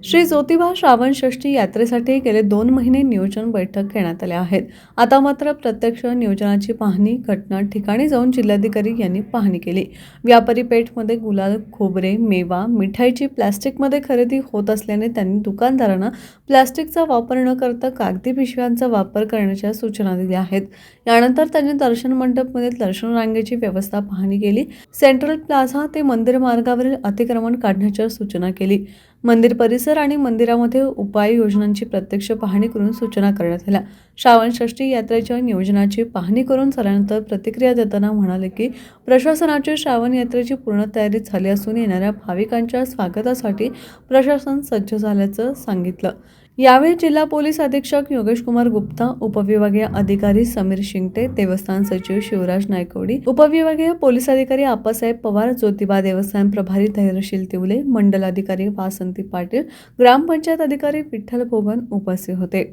श्री ज्योतिबा श्रावण षष्ठी यात्रेसाठी गेले दोन महिने नियोजन बैठक घेण्यात आल्या आहेत. आता मात्र प्रत्यक्ष नियोजनाची पाहणी घटना ठिकाणी जाऊन जिल्हाधिकारी यांनी पाहणी केली. व्यापारी पेठमध्ये गुलाल खोबरे मेवा मिठाईची प्लॅस्टिकमध्ये खरेदी होत असल्याने त्यांनी दुकानदारांना प्लॅस्टिकचा वापर न करता कागदी पिशव्यांचा वापर करण्याच्या सूचना दिल्या आहेत. यानंतर त्यांनी दर्शन मंडपमध्ये दर्शन रांगेची व्यवस्था पाहणी केली. सेंट्रल प्लाझा ते मंदिर मार्गावरील अतिक्रमण काढण्याच्या सूचना केली. मंदिर परिसर आणि मंदिरामध्ये उपाययोजनांची प्रत्यक्ष पाहणी करून सूचना करण्यात आल्या. श्रावण षष्ठी यात्रेच्या नियोजनाची पाहणी करून झाल्यानंतर प्रतिक्रिया देताना म्हणाले की प्रशासनाची श्रावण यात्रेची पूर्ण तयारी झाली असून येणाऱ्या भाविकांच्या स्वागतासाठी प्रशासन सज्ज झाल्याचं सांगितलं. यावेळी जिल्हा पोलीस अधीक्षक योगेश कुमार गुप्ता उपविभागीय अधिकारी समीर शिंगटे देवस्थान सचिव शिवराज नायकवडी उपविभागीय पोलीस अधिकारी आप्पासाहेब पवार ज्योतिबा देवस्थान प्रभारी धैर्यशील तिवले मंडल अधिकारी वासंती पाटील ग्रामपंचायत अधिकारी विठ्ठल भोगन उपस्थित होते.